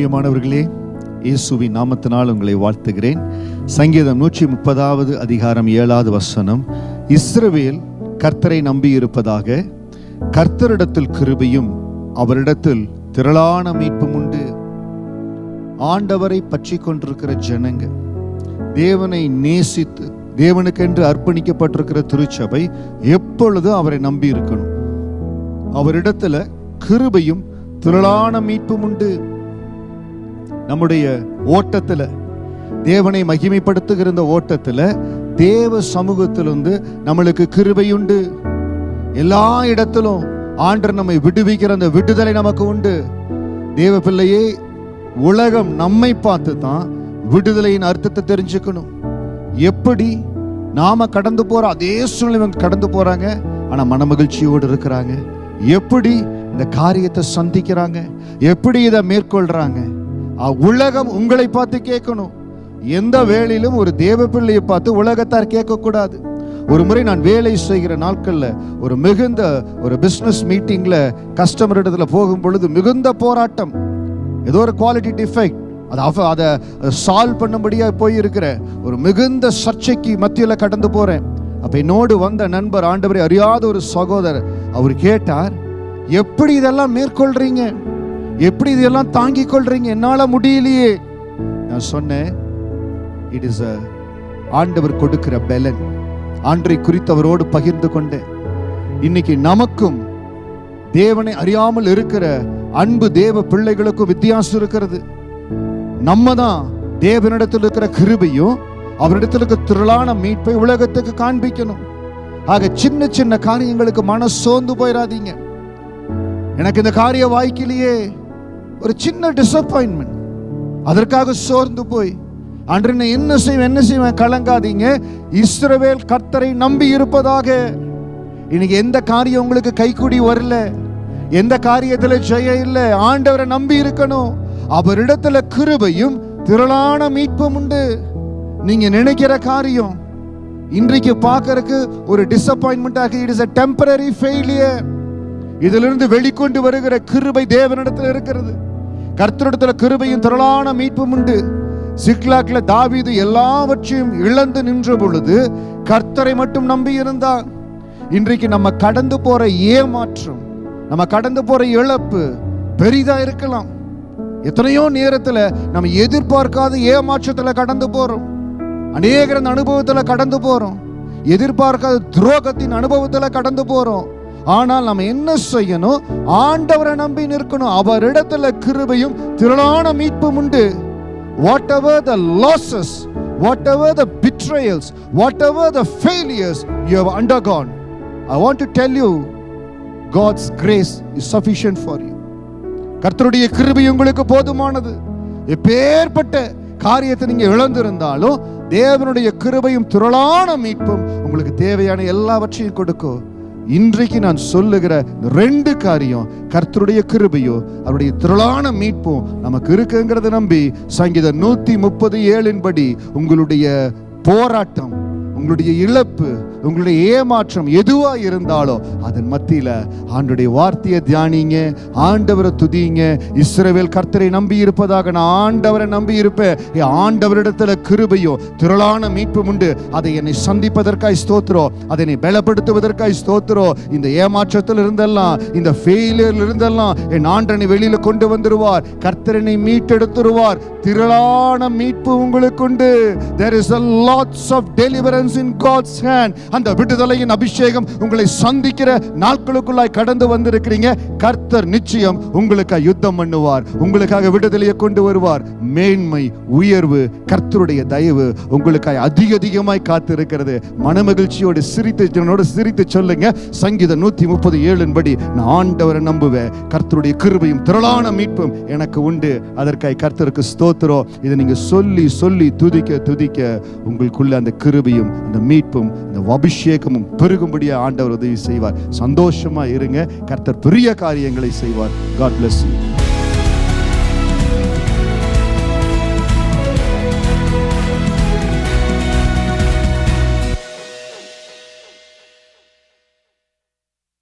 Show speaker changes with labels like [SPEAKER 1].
[SPEAKER 1] பிரியமானவர்களே இயேசுவி நாமத்தினால் உங்களை வாழ்த்துகிறேன். சங்கீதம் நூற்றி முப்பதாவது அதிகாரம் ஏழாவது வசனம். இஸ்ரவேல் கர்த்தரை நம்பியிருப்பதாக கர்த்தரிடத்தில் கிருபையும் அவரிடத்தில் திரளான மீட்பும் உண்டு. ஆண்டவரை பற்றி கொண்டிருக்கிற ஜனங்க தேவனை நேசித்து தேவனுக்கென்று அர்ப்பணிக்கப்பட்டிருக்கிற திருச்சபை எப்பொழுதும் அவரை நம்பி இருக்கணும் அவரிடத்துல கிருபையும் திரளான மீட்பும் உண்டு. நம்முடைய ஓட்டத்தில் தேவனை மகிமைப்படுத்துகிற இந்த ஓட்டத்தில் தேவ சமூகத்திலிருந்து நம்மளுக்கு கிருபையுண்டு. எல்லா இடத்திலும் ஆண்டர் நம்மை விடுவிக்கிற அந்த விடுதலை நமக்கு உண்டு. தேவ பிள்ளையே உலகம் நம்மை பார்த்து தான் விடுதலையின் அர்த்தத்தை தெரிஞ்சுக்கணும். எப்படி நாம கடந்து போற அதே சூழ்நிலை கடந்து போறாங்க ஆனா மனமகிழ்ச்சியோடு இருக்கிறாங்க. எப்படி இந்த காரியத்தை சந்திக்கிறாங்க எப்படி இதை மேற்கொள்றாங்க உலகம் உங்களை பார்த்து கேட்கணும். எந்த வேலையிலும் ஒரு தேவ பிள்ளையை பார்த்து உலகத்தார் கேட்கக்கூடாது. ஒரு முறை நான் வேலை செய்கிற நாட்களில் ஒரு மிகுந்த ஒரு பிஸ்னஸ் மீட்டிங்கில் கஸ்டமர் இடத்துல போகும் பொழுது மிகுந்த போராட்டம். ஏதோ ஒரு குவாலிட்டி டிஃபெக்ட் அதை அதை சால்வ் பண்ணும்படியாக போயிருக்கிற ஒரு மிகுந்த சர்ச்சைக்கு மத்தியில் கடந்து போகிறேன் அப்போ என்னோடு வந்த நண்பர் ஆண்டவரை அறியாத ஒரு சகோதரர் அவர் கேட்டார் எப்படி இதெல்லாம் மேற்கொள்றீங்க? எப்படி இதெல்லாம் தாங்கிக் கொள்றீங்க? என்னால முடியலையே. நான் சொன்னேன் இட் இஸ் அ ஆண்டவர் கொடுக்கிற பெலன். ஆண்டை குறித்து அவரோடு பகிர்ந்து கொண்டேன். இன்னைக்கு நமக்கும் தேவனை அறியாமல் இருக்கிற அன்பு தேவ பிள்ளைகளுக்கும் வித்தியாசம் இருக்கிறது. நம்ம தான் தேவனிடத்தில் இருக்கிற கிருபையும் அவரிடத்தில் இருக்கிற திரளான மீட்பை உலகத்துக்கு காண்பிக்கணும். ஆக சின்ன சின்ன காரியங்களுக்கு மன சோர்ந்து போயிடாதீங்க எனக்கு இந்த காரியம் வாய்க்கலையே ஒரு சின்ன டிசப்பாயின்மெண்ட் அதற்காக சோர்ந்து போய் அன்று நான் என்ன செய்வேன் என்ன செய்வேன் கலங்காதீங்க. இஸ்ரவேல் கர்த்தரை நம்பி இருப்பதாக. இன்னைக்கு எந்த காரியம் உங்களுக்கு கைக்கூடி வரல. எந்த காரியத்தில் ஜெய இல்லை. ஆண்டவரை நம்பி இருக்கணும். அவரிடத்துல கிருபையும் திரளான மீட்பும் உண்டு. நீங்க நினைக்கிற காரியம் இன்றைக்கு பார்க்கறதுக்கு ஒரு டிசப்பாயின்மெண்டாக it is a temporary failure இதிலிருந்து வெளிக்கொண்டு வருகிற கிருபை தேவனிடத்தில் இருக்கிறது. கர்த்தரிடத்துல கிருபையும் திரளான மீட்பும் உண்டு. சிக்லாக்ல தாவீது எல்லாவற்றையும் இழந்து நின்ற பொழுது கர்த்தரை மட்டும் நம்பி இருந்தார் இன்றைக்கு நம்ம கடந்து போற ஏமாற்றம் நம்ம கடந்து போற இழப்பு பெரிதா இருக்கலாம். எத்தனையோ நேரத்தில் நம்ம எதிர்பார்க்காத ஏமாற்றத்தில் கடந்து போறோம். அநேகர் அனுபவத்தில் கடந்து போறோம். எதிர்பார்க்காத துரோகத்தின் அனுபவத்தில் கடந்து போறோம். ஆனால் நம்ம என்ன செய்யணும்? ஆண்டவரை நம்பி நிற்கணும். அவரிடத்துல கிருபையும் திரளான மீட்பும் உண்டு. Whatever the losses whatever the betrayals whatever the failures you have undergone I want to tell you God's grace is sufficient for you கர்த்தருடைய கிருபை உங்களுக்கு போதுமானது. எப்பேற்பட்ட காரியத்தை நீங்க இழந்திருந்தாலும் தேவனுடைய கிருபையும் திரளான மீட்பும் உங்களுக்கு தேவையான எல்லாவற்றையும் கொடுக்கும். இன்றைக்கு நான் சொல்லுகிற ரெண்டு காரியம் கர்த்தருடைய கிருபையோ அவருடைய திரளான மீட்பும் நமக்கு இருக்குங்கிறத நம்பி சங்கீதம் நூத்தி முப்பது ஏழின்படி உங்களுடைய போராட்டம் உங்களுடைய இழப்பு உங்களுடைய ஏமாற்றம் எதுவா இருந்தாலும் அதன் மத்தியில ஆண்டுடைய வார்த்தையை தியானிங்க ஆண்டவரை துதிங்க. இஸ்ரவேல் கர்த்தரை நம்பி இருப்பதாக நான் ஆண்டவரை நம்பி இருப்பேன். என் ஆண்டவரிடத்துல கிருபையோ திரளான மீட்பும் உண்டு. அதை என்னை சந்திப்பதற்காய் ஸ்தோத்திரம். அதை என்னை பலப்படுத்துவதற்காய் ஸ்தோத்திரம். இந்த ஏமாற்றத்தில் இருந்தெல்லாம் இந்த ஃபெயிலியர்ல இருந்தெல்லாம் என் ஆண்டனை வெளியில கொண்டு வந்துருவார். கர்த்தரனை மீட்டெடுத்துருவார். திரளான மீட்பு உங்களுக்கு உண்டு there is a lots of deliverance in God's hand. அந்த விடுதலையின் அபிஷேகம் உங்களை சந்திக்கிற நாட்களுக்குள்ளாய் கடந்து வந்திருக்கிறீங்க. கர்த்தர் நிச்சயம் உங்களுக்காக யுத்தம் பண்ணுவார். உங்களுக்காக விடுதலையை கொண்டு வருவார். மேன்மை உயர்வு கர்த்தருடைய தயவு உங்களுக்காக அதிக அதிகமாய் காத்திருக்கிறது. மனமகிழ்ச்சியோடு சிரித்து என்னோட சிரித்து சொல்லுங்க. சங்கீதம் நூத்தி முப்பது ஏழின் படி நான் ஆண்டவரை நம்புவேன். கர்த்தருடைய கிருபையும் திரளான மீட்பும் எனக்கு உண்டு. அதற்காய் கர்த்தருக்கு ஸ்தோத்திரம். இதை நீங்க சொல்லி சொல்லி துதிக்க துதிக்க உங்களுக்குள்ள அந்த கிருபையும் அந்த மீட்பும் அந்த அபிஷேகமும் பெருகும்படியா ஆண்டவர் உதவி செய்வார். சந்தோஷமா இருங்க. கர்த்தர் பெரிய காரியங்களை செய்வார். God bless you